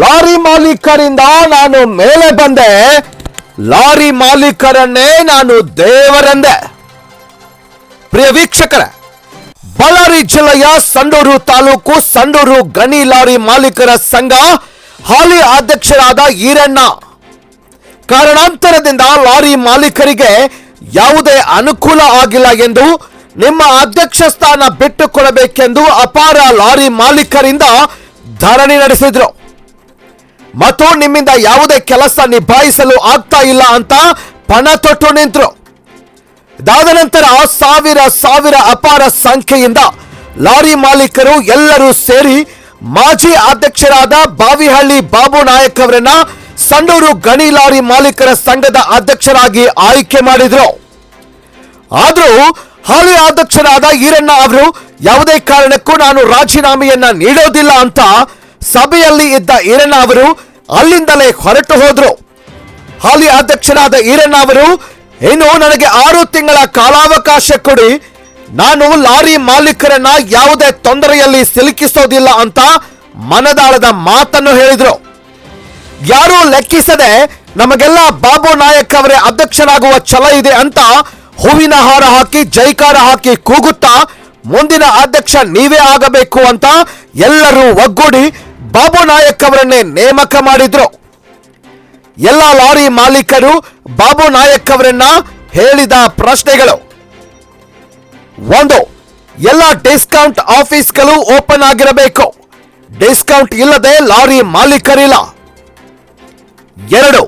Lorry ಮಾಲೀಕರಿಂದ ನಾನು ಮೇಲೆ ಬಂದೆ. ಲಾರಿ ಮಾಲೀಕರನ್ನೇ ನಾನು ದೇವರೆಂದೆ. ಪ್ರಿಯ ವೀಕ್ಷಕರ, ಬಳ್ಳಾರಿ ಜಿಲ್ಲೆಯ ಸಂಡೂರು ತಾಲೂಕು ಸಂಡೂರು ಗಣಿ ಲಾರಿ ಮಾಲೀಕರ ಸಂಘ ಹಾಲಿ ಅಧ್ಯಕ್ಷರಾದ ಈರಣ್ಣ. ಕಾರಣಾಂತರದಿಂದ ಲಾರಿ ಮಾಲೀಕರಿಗೆ ಯಾವುದೇ ಅನುಕೂಲ ಆಗಿಲ್ಲ ಎಂದು ನಿಮ್ಮ ಅಧ್ಯಕ್ಷ ಸ್ಥಾನ ಬಿಟ್ಟುಕೊಡಬೇಕೆಂದು ಅಪಾರ ಲಾರಿ ಮಾಲೀಕರಿಂದ ಧರಣಿ ನಡೆಸಿದ್ರು. ಮತ್ತು ನಿಮ್ಮಿಂದ ಯಾವುದೇ ಕೆಲಸ ನಿಭಾಯಿಸಲು ಆಗ್ತಾ ಇಲ್ಲ ಅಂತ ಪಣ ತೊಟ್ಟು ನಿಂತರು. ಇದಾದ ನಂತರ ಸಾವಿರ ಸಾವಿರ ಅಪಾರ ಸಂಖ್ಯೆಯಿಂದ ಲಾರಿ ಮಾಲೀಕರು ಎಲ್ಲರೂ ಸೇರಿ ಮಾಜಿ ಅಧ್ಯಕ್ಷರಾದ ಬಾವಿಹಳ್ಳಿ ಬಾಬು ನಾಯಕ್ ಅವರನ್ನ ಸಂಡೂರು ಗಣಿ ಲಾರಿ ಮಾಲೀಕರ ಸಂಘದ ಅಧ್ಯಕ್ಷರಾಗಿ ಆಯ್ಕೆ ಮಾಡಿದ್ರು. ಆದರೂ ಹಾಲಿ ಅಧ್ಯಕ್ಷರಾದ ಈರಣ್ಣ ಅವರು ಯಾವುದೇ ಕಾರಣಕ್ಕೂ ನಾನು ರಾಜೀನಾಮೆಯನ್ನ ನೀಡೋದಿಲ್ಲ ಅಂತ ಸಭೆಯಲ್ಲಿ ಇದ್ದ ಈರಣ್ಣ ಅವರು ಅಲ್ಲಿಂದಲೇ ಹೊರಟು ಹೋದ್ರು. ಹಾಲಿ ಅಧ್ಯಕ್ಷರಾದ ಈರಣ್ಣ ಅವರು, ಇನ್ನು ನನಗೆ ಆರು ತಿಂಗಳ ಕಾಲಾವಕಾಶ ಕೊಡಿ. ನಾನು ಲಾರಿ ಮಾಲೀಕರನ್ನ ಯಾವುದೇ ತೊಂದರೆಯಲ್ಲಿ ಸಿಲುಕಿಸೋದಿಲ್ಲ ಅಂತ ಮನದಾಳದ ಮಾತನ್ನು ಹೇಳಿದ್ರು. ಯಾರೂ ಲೆಕ್ಕಿಸದೆ ನಮಗೆಲ್ಲ ಬಾಬು ನಾಯಕ್ ಅವರೇ ಅಧ್ಯಕ್ಷರಾಗುವ ಛಲ ಇದೆ ಅಂತ ಹೂವಿನ ಹಾರ ಹಾಕಿ ಜೈಕಾರ ಹಾಕಿ ಕೂಗುತ್ತಾ ಮುಂದಿನ ಅಧ್ಯಕ್ಷ ನೀವೇ ಆಗಬೇಕು ಅಂತ ಎಲ್ಲರೂ ಒಗ್ಗೂಡಿ ಬಾಬು ನಾಯಕ್ ಅವರನ್ನೇ ನೇಮಕ ಮಾಡಿದ್ರು. ಎಲ್ಲ ಲಾರಿ ಮಾಲೀಕರು ಬಾಬು ನಾಯಕ್ ಅವರನ್ನ ಹೇಳಿದ ಪ್ರಶ್ನೆಗಳು. ಒಂದು, ಎಲ್ಲ ಡಿಸ್ಕೌಂಟ್ ಆಫೀಸ್ಗಳು ಓಪನ್ ಆಗಿರಬೇಕು. ಡಿಸ್ಕೌಂಟ್ ಇಲ್ಲದೆ ಲಾರಿ ಮಾಲೀಕರಿಲ್ಲ. ಎರಡು,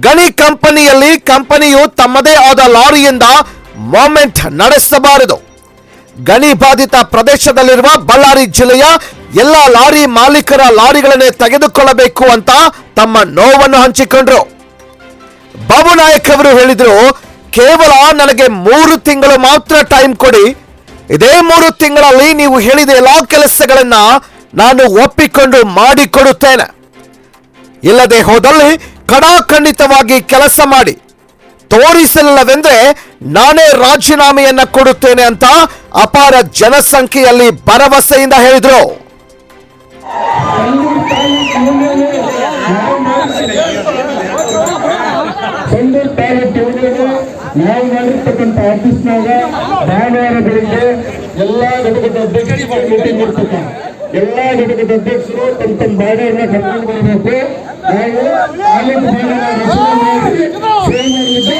ಗಣಿ ಕಂಪನಿಯಲ್ಲಿ ಕಂಪನಿಯು ತಮ್ಮದೇ ಆದ ಲಾರಿಯಿಂದ ಮೂಮೆಂಟ್ ನಡೆಸಬಾರದು. ಗಣಿ ಬಾಧಿತ ಪ್ರದೇಶದಲ್ಲಿರುವ ಬಳ್ಳಾರಿ ಜಿಲ್ಲೆಯ ಎಲ್ಲ ಲಾರಿ ಮಾಲೀಕರ ಲಾರಿಗಳನ್ನೇ ತೆಗೆದುಕೊಳ್ಳಬೇಕು ಅಂತ ತಮ್ಮ ನೋವನ್ನು ಹಂಚಿಕೊಂಡ್ರು. ಬಾಬು ನಾಯಕ್ ಅವರು ಹೇಳಿದ್ರು, ಕೇವಲ ನನಗೆ ಮೂರು ತಿಂಗಳು ಮಾತ್ರ ಟೈಮ್ ಕೊಡಿ. ಇದೇ ಮೂರು ತಿಂಗಳಲ್ಲಿ ನೀವು ಹೇಳಿದ ಎಲ್ಲಾ ಕೆಲಸಗಳನ್ನ ನಾನು ಒಪ್ಪಿಕೊಂಡು ಮಾಡಿಕೊಡುತ್ತೇನೆ. ಇಲ್ಲದೆ ಹೋದಲ್ಲಿ ಕಡಾಖಂಡಿತವಾಗಿ ಕೆಲಸ ಮಾಡಿ. ತೋರಿಸಲಿಲ್ಲವೆಂದ್ರೆ ನಾನೇ ರಾಜೀನಾಮೆಯನ್ನ ಕೊಡುತ್ತೇನೆ ಅಂತ ಅಪಾರ ಜನಸಂಖ್ಯೆಯಲ್ಲಿ ಭರವಸೆಯಿಂದ ಹೇಳಿದ್ರು. ಸಂಡೂರು ತಾಲೂಕು ಯುವಕರು ನಾವು ಮಾಡಿರ್ತಕ್ಕಂಥ ಆಫೀಸ್ನಾಗ ಭಾನುವಾರ ಬೆಳಿಗ್ಗೆ ಎಲ್ಲಾ ಘಟಕದ ಅಧ್ಯಕ್ಷರು ಮೀಟಿಂಗ್ ಇರ್ತಕ್ಕ ಎಲ್ಲಾ ಘಟಕದ ಅಧ್ಯಕ್ಷರು ತಮ್ಮ ತಮ್ಮ ಭಾಗವನ್ನ ಕರ್ಕೊಂಡು ಬರಬೇಕು ನಾವು ತಾಲೂಕು ಭಾಗನ ರಚನೆ ಮಾಡಿ ಸೇವೆ ಮಾಡಲಿಕ್ಕೆ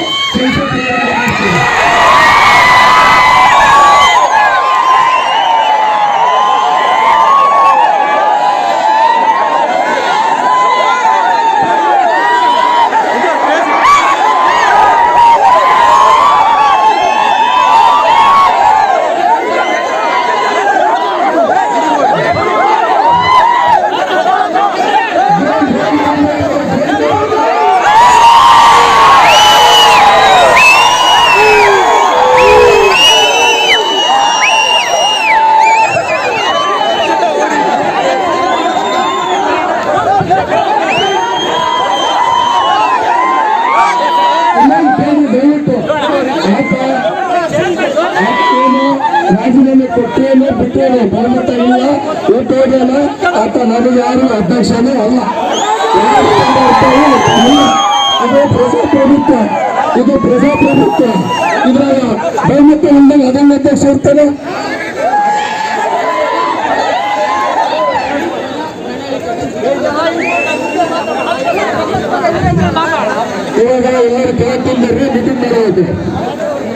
ರಾಜೀನಾಮೆ ಕೊಟ್ಟೇನು ಬಿಟ್ಟೇನು ಬಹುಮತ ಇಲ್ಲ ಇವತ್ತು ಹೋಗ್ಯಾನ ಆತ ನನಗೆ ಯಾರು ಅಧ್ಯಕ್ಷನೇ ಅಲ್ಲ. ಯಾರು ಇರ್ತಾರೆ ಇಲ್ಲ. ಇದು ಪ್ರಜಾಪ್ರಭುತ್ವ ಇದು ಪ್ರಜಾಪ್ರಭುತ್ವ. ಇದ್ರಾಗ ಬಹುಮತ ಇಲ್ದಾಗ ಅದನ್ನ ಅಧ್ಯಕ್ಷ ಇರ್ತಾನೆ. ಇವಾಗ ಎಲ್ಲರೂ ಕೇಳ್ತೀನಿ ಮೀಟಿಂಗ್ ಮಾಡೋದು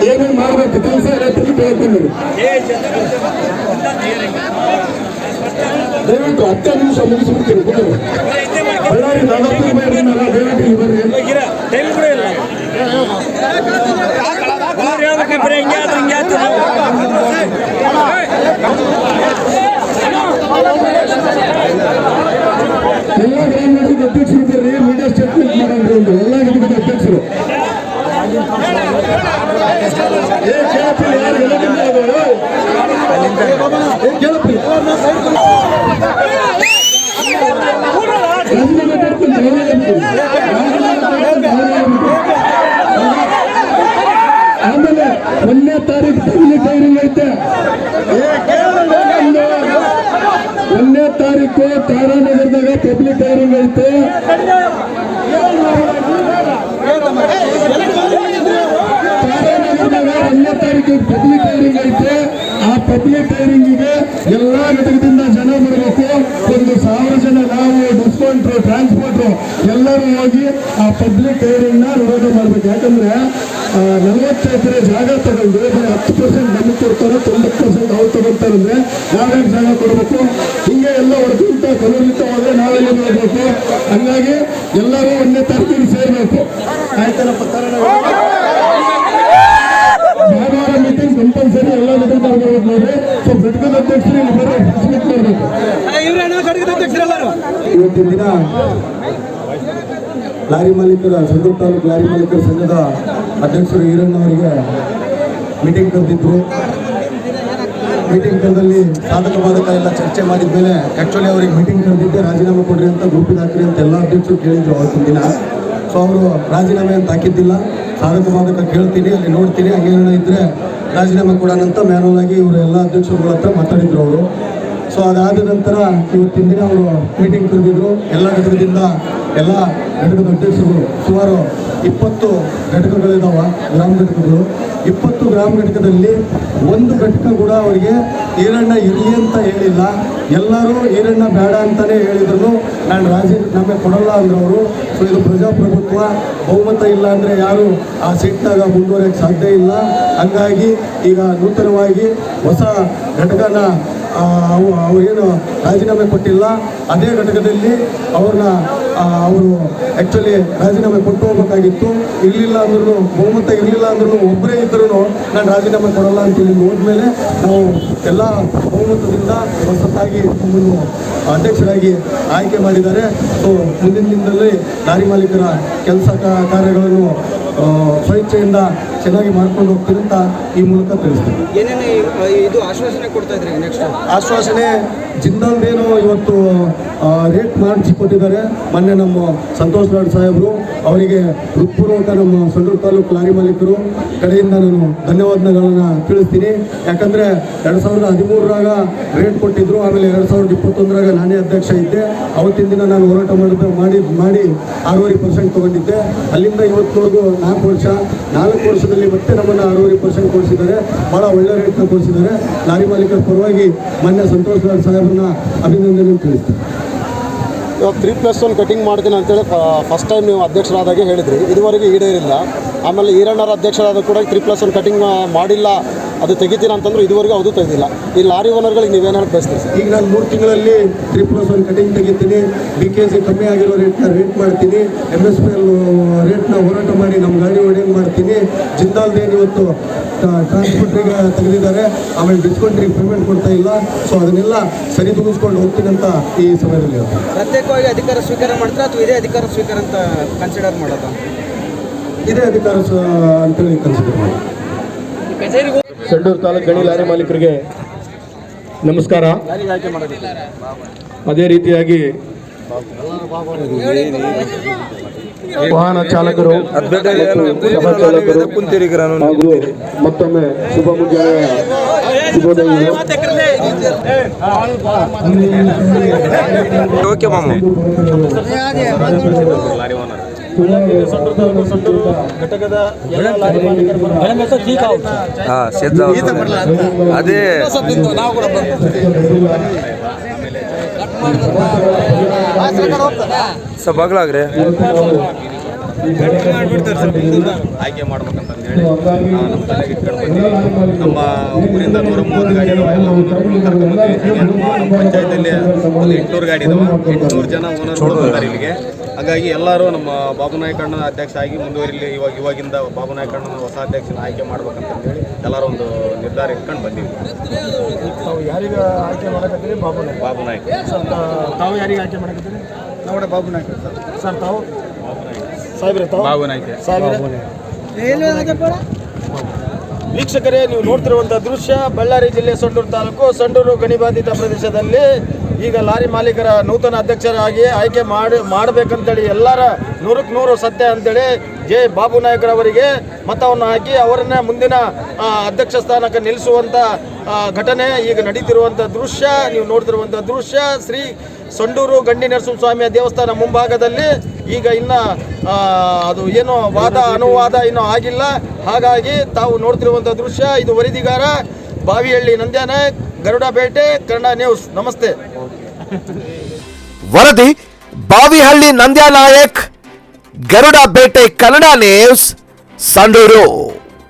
ಏನೇನು ಮಾಡ್ಬೇಕು ಕೆಲಸ ಹೇಳ್ತೀನಿ ಕೇಳ್ತೀನಿ ದಯವಿಟ್ಟು ಹತ್ತು ನಿಮಿಷ ಮುಗಿಸ್ಬಿಡ್ತೀರಿ ಬಿಡು. ಬಳ್ಳಾರಿ ನಲವತ್ತು ಬೇಡ್ರಿ ನಾನು ದಯವಿಟ್ಟು ಇಲ್ಲಿ ಬರ್ರಿ ಟೈಮ್ ಕೂಡ ಇಲ್ಲ ಅವ್ರು ಹೇಳ್ಬೇಕು ಬರೀ ಹಿಂಗೆ ಆಯ್ತು ಹಿಂಗೆ ಆಯ್ತು ಎಲ್ಲ ಗ್ರಾಮ ಘಟಕದ ಅಧ್ಯಕ್ಷರು ಇದ್ದಾರೆ ಮೀಡಿಯಾ ಆಮೇಲೆ ಒಂದನೇ ತಾರೀಕು ಪಬ್ಲಿಕ್ ಟೈರಿಂಗ್ ಐತೆ. ಒಂದನೇ ತಾರೀಕು ತಾರಾನಗರದಾಗ ಪಬ್ಲಿಕ್ ಟೈರಿಂಗ್ ಐತೆ. ಒಂದನೇ ತಾರೀಕು ಪಬ್ಲಿಕ್ ಟೈರಿಂಗ್ ಐತೆ. ಆ ಪಬ್ಲಿಕ್ ಟೈರಿಂಗ್ ಎಲ್ಲಾ ಘಟಕದಿಂದ ಜನ ಬರಬೇಕು. ಒಂದು ಸಾವಿರ ಜನ ಎಲ್ಲರೂ ಹೋಗಿ ಆ ಪಬ್ಲಿಕ್ ಏರಿಯನ್ನ ವಿರೋಧ ಮಾಡ್ಬೇಕು. ಯಾಕಂದ್ರೆ ನಲವತ್ತು ಎಕರೆ ಜಾಗ ತಗೊಂಡು ಬರೀ ಹತ್ತು ಪರ್ಸೆಂಟ್ ನಮಗೆ ಕೊಡ್ತಾರೆ, ತೊಂಬತ್ತು ಪರ್ಸೆಂಟ್ ಅವ್ರು ತಗೊಳ್ತಾರೆ ಅಂದ್ರೆ ನಾವ್ಯಾಕೆ ಜಾಗ ಕೊಡಬೇಕು? ಹಿಂಗೆ ಎಲ್ಲ ಹೊರಗಿಂತ ಕಲುಲಿತವಾದ್ರೆ ಹೋದ್ರೆ ಮಾಡಬೇಕು? ಹಂಗಾಗಿ ಎಲ್ಲರೂ ಒಂದೇ ತಾರೀಕಿಗೆ ಸೇರ್ಬೇಕು. ಆಯ್ತಲ್ಲಪ್ಪ ಭಾನುವಾರ ಮೀಟಿಂಗ್ ಕಂಪಲ್ಸರಿ ಎಲ್ಲ ಮೀಟಿಂಗ್ ಬರ್ಬೇಕು ನೋಡ್ರಿ ಸೊ ಘಟಕದ ಅಧ್ಯಕ್ಷರು ಇಲ್ಲಿ ಬರ್ರಿ ಇವತ್ತಿನ ದಿನ ಲಾರಿ ಮಾಲೀಕರ ಸಂದೂರು ತಾಲೂಕು ಲಾರಿ ಮಾಲೀಕರ ಸಂಘದ ಅಧ್ಯಕ್ಷರು ಈರಣ್ಣ ಅವರಿಗೆ ಮೀಟಿಂಗ್ ಕರೆದಿದ್ರು. ಮೀಟಿಂಗ್ ಕರೆದಲ್ಲಿ ಸಾಧಕ ಬಾಧಕ ಎಲ್ಲ ಚರ್ಚೆ ಮಾಡಿದ ಮೇಲೆ ಆ್ಯಕ್ಚುಲಿ ಅವ್ರಿಗೆ ಮೀಟಿಂಗ್ ಕರೆದಿದ್ದೆ ರಾಜೀನಾಮೆ ಕೊಡ್ರಿ ಅಂತ ಗ್ರೂಪಿಗೆ ಹಾಕ್ರಿ ಅಂತ ಎಲ್ಲ ಅಧ್ಯಕ್ಷರು ಕೇಳಿದ್ರು ಅವತ್ತಿನ ದಿನ. ಸೊ ಅವರು ರಾಜೀನಾಮೆ ಅಂತ ಹಾಕಿದ್ದಿಲ್ಲ. ಸಾಧಕ ಬಾಧಕ ಕೇಳ್ತೀನಿ, ಅಲ್ಲಿ ನೋಡ್ತೀನಿ ಹಂಗೇನೋ ಇದ್ದರೆ ರಾಜೀನಾಮೆ ಕೊಡೋಣ ಅಂತ ಮ್ಯಾನುವಲ್ ಆಗಿ ಇವರು ಎಲ್ಲ ಅಧ್ಯಕ್ಷರುಗಳ ಹತ್ರ ಮಾತಾಡಿದ್ರು ಅವರು. ಸೊ ಅದಾದ ನಂತರ ಇವತ್ತಿನ ದಿನ ಅವರು ಮೀಟಿಂಗ್ ಕರೆದಿದ್ರು. ಎಲ್ಲ ಘಟಕದಿಂದ ಎಲ್ಲ ಘಟಕದ ಅಧ್ಯಕ್ಷರು ಸುಮಾರು ಇಪ್ಪತ್ತು ಘಟಕಗಳಿದಾವ ಗ್ರಾಮ ಘಟಕಗಳು. ಇಪ್ಪತ್ತು ಗ್ರಾಮ ಘಟಕದಲ್ಲಿ ಒಂದು ಘಟಕ ಕೂಡ ಅವರಿಗೆ ಈರಣ್ಣ ಇರಲಿ ಅಂತ ಹೇಳಿಲ್ಲ. ಎಲ್ಲರೂ ಈರಣ್ಣ ಬೇಡ ಅಂತಾನೆ ಹೇಳಿದ್ರು. ನಾನು ರಾಜೀನಾಮೆ ಕೊಡಲ್ಲ ಅಂದ್ರೆ ಅವರು ಸೊ ಇದು ಪ್ರಜಾಪ್ರಭುತ್ವ, ಬಹುಮತ ಇಲ್ಲ ಅಂದರೆ ಯಾರು ಆ ಸೀಟ್ನಾಗ ಮುಂದುವರಿಯಕ್ಕೆ ಸಾಧ್ಯ ಇಲ್ಲ. ಹಂಗಾಗಿ ಈಗ ನೂತನವಾಗಿ ಹೊಸ ಘಟಕನ ಅವರೇನು ರಾಜೀನಾಮೆ ಕೊಟ್ಟಿಲ್ಲ ಅದೇ ಘಟಕದಲ್ಲಿ ಅವ್ರನ್ನ ಅವರು ಆ್ಯಕ್ಚುಲಿ ರಾಜೀನಾಮೆ ಕೊಟ್ಟು ಹೋಗ್ಬೇಕಾಗಿತ್ತು. ಇರಲಿಲ್ಲ ಅಂದ್ರೂ ಬಹುಮತ ಇರಲಿಲ್ಲ ಅಂದ್ರೂ ಒಬ್ಬರೇ ಇದ್ರೂ ನಾನು ರಾಜೀನಾಮೆ ಕೊಡಲ್ಲ ಅಂತೇಳಿ ಹೋದ್ಮೇಲೆ ನಾವು ಎಲ್ಲ ಬಹುಮತದಿಂದ ಹೊಸತಾಗಿ ನಮ್ಮನ್ನು ಅಧ್ಯಕ್ಷರಾಗಿ ಆಯ್ಕೆ ಮಾಡಿದ್ದಾರೆ. ಸೊ ಮುಂದಿನ ದಿನದಲ್ಲಿ ನಾರಿ ಮಾಲೀಕರ ಕೆಲಸ ಕಾರ್ಯಗಳನ್ನು ಆ, ಸ್ವಇಚ್ಛೆಯಿಂದ ಚೆನ್ನಾಗಿ ಮಾಡ್ಕೊಂಡು ಹೋಗ್ತೀನಿ ಅಂತ ಈ ಮೂಲಕ ತಿಳಿಸ್ತೀನಿ. ಏನೇನು ಇದು ಆಶ್ವಾಸನೆ ಕೊಡ್ತಾ ಇದ್ರಿ ನೆಕ್ಸ್ಟ್ ಆಶ್ವಾಸನೆ ಜಿಂದಾಲ್ದೇನು ಇವತ್ತು ರೇಟ್ ಮಾಡಿಸಿ ಕೊಟ್ಟಿದ್ದಾರೆ. ಮೊನ್ನೆ ನಮ್ಮ ಸಂತೋಷ್ ರಾಡ್ ಸಾಹೇಬರು ಅವರಿಗೆ ಹೃತ್ಪೂರ್ವಕ ನಮ್ಮ ಸಂಡೂರು ತಾಲೂಕು ಲಾರಿ ಮಾಲೀಕರು ಕಡೆಯಿಂದ ನಾನು ಧನ್ಯವಾದಗಳನ್ನು ತಿಳಿಸ್ತೀನಿ. ಯಾಕಂದರೆ ಎರಡು ಸಾವಿರದ ಹದಿಮೂರರಾಗ ರೇಟ್ ಕೊಟ್ಟಿದ್ರು ಆಮೇಲೆ ಎರಡು ಸಾವಿರದ ಇಪ್ಪತ್ತೊಂದರಾಗ ನಾನೇ ಅಧ್ಯಕ್ಷ ಇದ್ದೆ. ಅವತ್ತಿನ ದಿನ ನಾನು ಹೋರಾಟ ಮಾಡಿದ ಮಾಡಿ ಮಾಡಿ ಆರೂವರೆ ಪರ್ಸೆಂಟ್ ತೊಗೊಂಡಿದ್ದೆ. ಅಲ್ಲಿಂದ ಇವತ್ತು ನಾಲ್ಕು ವರ್ಷ ನಾಲ್ಕು ವರ್ಷದಲ್ಲಿ ಮತ್ತೆ ನಮ್ಮನ್ನು ಆರೂವರೆ ಪರ್ಸೆಂಟ್ ಕೊಡಿಸಿದ್ದಾರೆ. ಭಾಳ ಒಳ್ಳೆ ರೇಟ್ನ ಕೊಡಿಸಿದ್ದಾರೆ. ಲಾರಿ ಮಾಲೀಕರ ಪರವಾಗಿ ಮಾನ್ಯ ಸಂತೋಷ್ ಲಾಡ್ ಸಾಹೇಬ್ರನ್ನ ಅಭಿನಂದನೆ ತಿಳಿಸ್ತೀನಿ. ಇವಾಗ ತ್ರೀ ಪ್ಲಸ್ ಒನ್ ಕಟಿಂಗ್ ಮಾಡ್ತೀನಿ ಅಂತೇಳಿ ಫಸ್ಟ್ ಟೈಮ್ ನೀವು ಅಧ್ಯಕ್ಷರಾದಾಗೆ ಹೇಳಿದ್ರಿ. ಇದುವರೆಗೆ ಈಡೇರಿಲ್ಲ. ಆಮೇಲೆ ಈರಣ್ಣರ ಅಧ್ಯಕ್ಷರಾದ ಕೂಡ ತ್ರೀ ಪ್ಲಸ್ ಒನ್ ಕಟಿಂಗ್ ಮಾಡಿಲ್ಲ. ಅದು ತೆಗಿತೀರಾ ಅಂತಂದ್ರೆ ಇದುವರೆಗೂ ಅದು ತೆಗೆದಿಲ್ಲ. ಈ ಲಾರಿ ಓನರ್ಗಳಿಗೆ ನೀವೇನಾದ್ರು ಬಯಸ್ತೀರಿ ಸರ್? ಈಗ ನಾನು ಮೂರು ತಿಂಗಳಲ್ಲಿ ತ್ರೀ ಪ್ಲಸ್ ಒನ್ ಕಟಿಂಗ್ ತೆಗಿತೀನಿ ಬಿ ಕೆ ಸಿ ಕಮ್ಮಿ ಆಗಿರೋ ರೇಟ್ನ ರೇಟ್ ಮಾಡ್ತೀನಿ ಎಂ ಎಸ್ ಪಿ ಎಲ್ ರೇಟ್ನ ಹೋರಾಟ ಮಾಡಿ ನಮ್ಮ ಗಾಡಿ ಹೊಡೆಯಂಗೆ ಮಾಡ್ತೀನಿ. ಜಿಂದಾಲ್ದೇನು ಇವತ್ತು ಟ್ರಾನ್ಸ್ಪೋರ್ಟ್ರಿಗೆ ತೆಗೆದಿದ್ದಾರೆ. ಆಮೇಲೆ ಡಿಸ್ಕೌಂಟ್ರಿಗೆ ಪೇಮೆಂಟ್ ಕೊಡ್ತಾ ಇಲ್ಲ. ಸೊ ಅದನ್ನೆಲ್ಲ ಸರಿದೂಗಿಸ್ಕೊಂಡು ಹೋಗ್ತೀನಿ ಅಂತ ಈ ಸಮಯದಲ್ಲಿ. ಪ್ರತ್ಯೇಕವಾಗಿ ಅಧಿಕಾರ ಸ್ವೀಕಾರ ಮಾಡ್ತಾರೆ ಅಥವಾ ಇದೇ ಅಧಿಕಾರ ಸ್ವೀಕಾರ ಅಂತ ಕನ್ಸಿಡರ್ ಮಾಡೋದು? ಇದೇ ಅಧಿಕಾರ ಅಂತ ಅಂತೇಳಿ ಕನ್ಸಿಡರ್ ಮಾಡಿ ಸಂಡೂರು ತಾಲೂಕು ಗಣಿ ಲಾರಿ ಮಾಲೀಕರಿಗೆ ನಮಸ್ಕಾರ. ಅದೇ ರೀತಿಯಾಗಿ ವಾಹನ ಚಾಲಕರು ಚಾಲಕರು ಮತ್ತೊಮ್ಮೆ ಶುಭ ಮಾಲೀಕರ ಹಾ ಸಿದ್ಧ ಅದೇ ಸ್ವಲ್ಪ ಬಗ್ಲಾಗ್ರಿ. ಆಯ್ಕೆ ಮಾಡ್ಬೇಕಂತಂದು ಹೇಳಿ ನಮ್ಮ ತಲೆಗೆ ಇಟ್ಕೊಂಡು ಬಂದ್ವಿ ನಮ್ಮ ಊರಿಂದ ನೂರ ಮೂವತ್ತು ಗಾಡಿ ಇದಾವೆ ಕರ್ಕೊಂಡು ನಮ್ಮ ಪಂಚಾಯತಲ್ಲಿ ಒಂದು ಎಂಟುನೂರು ಗಾಡಿ ಇದಾವೆ ಎಂಟುನೂರು ಜನ ಓನರ್ಗಳು ಬಂದಾರೆ ಇಲ್ಲಿಗೆ. ಹಾಗಾಗಿ ಎಲ್ಲರೂ ನಮ್ಮ ಬಾಬು ನಾಯಕಣ್ಣ ಅಧ್ಯಕ್ಷ ಆಗಿ ಮುಂದುವರಿಲಿ. ಇವಾಗ ಇವಾಗಿಂದ ಬಾಬು ನಾಯಕಣ್ಣನ ಹೊಸ ಅಧ್ಯಕ್ಷನ ಆಯ್ಕೆ ಮಾಡ್ಬೇಕಂತ ಹೇಳಿ ಎಲ್ಲರೂ ಒಂದು ನಿರ್ಧಾರ ಇಟ್ಕೊಂಡು ಬಂದೀವಿ. ತಾವು ಯಾರಿಗ ಆಯ್ಕೆ ಮಾಡಕತ್ತೀರಿ? ಬಾಬು ನಾಯ್ಕ. ಬಾಬು ನಾಯಕ್. ಸರ್ ತಾವು ಯಾರಿಗೆ ಆಯ್ಕೆ ಮಾಡಕತ್ತೀರಿ? ನಾವು ಬಾಬು ನಾಯ್ಕ ಸರ್ ತಾವು? ಸಾಹೇಬ್ರೆ ತಾವು? ಬಾಬು ನಾಯ್ಕ ಸಾಹೇಬ್ರೆ? ವೀಕ್ಷಕರೇ ನೀವು ನೋಡ್ತಿರುವಂಥ ದೃಶ್ಯ ಬಳ್ಳಾರಿ ಜಿಲ್ಲೆ ಸಂಡೂರು ತಾಲೂಕು ಸಂಡೂರು ಗಣಿಬಾಧಿತ ಪ್ರದೇಶದಲ್ಲಿ ಈಗ ಲಾರಿ ಮಾಲೀಕರ ನೂತನ ಅಧ್ಯಕ್ಷರಾಗಿ ಆಯ್ಕೆ ಮಾಡಿ ಮಾಡಬೇಕಂತೇಳಿ ಎಲ್ಲರ ನೂರಕ್ಕೆ ನೂರು ಸತ್ಯ ಅಂತೇಳಿ ಜೆ ಬಾಬು ನಾಯಕರವರಿಗೆ ಮತವನ್ನು ಹಾಕಿ ಅವರನ್ನ ಮುಂದಿನ ಆ, ಅಧ್ಯಕ್ಷ ಸ್ಥಾನಕ್ಕೆ ನಿಲ್ಲಿಸುವಂಥ ಆ, ಘಟನೆ ಈಗ ನಡೀತಿರುವಂಥ ದೃಶ್ಯ ನೀವು ನೋಡ್ತಿರುವಂಥ ದೃಶ್ಯ ಶ್ರೀ ಸಂಡೂರು ಗಂಡಿ ನರಸಿಂಹಸ್ವಾಮಿಯ ದೇವಸ್ಥಾನ ಮುಂಭಾಗದಲ್ಲಿ ಈಗ ಇನ್ನ ಅದು ಏನು ವಾದ, ಅನುವಾದ ಇನ್ನೂ ಆಗಿಲ್ಲ. ಹಾಗಾಗಿ ತಾವು ನೋಡ್ತಿರುವಂಥ ದೃಶ್ಯ ಇದು ವರದಿಗಾರ ಬಾವಿಹಳ್ಳಿ ನಂದ್ಯಾನಾಯಕ್ ಗರುಡಪೇಟೆ ಕನ್ನಡ ನ್ಯೂಸ್. ನಮಸ್ತೆ. ವರದಿ, ಬಾವಿಹಳ್ಳಿ ನಂದ್ಯಾ ನಾಯಕ್ ಗರುಡ ಬೇಟೆ ಕನ್ನಡ ನ್ಯೂಸ್, ಸಂಡೂರು.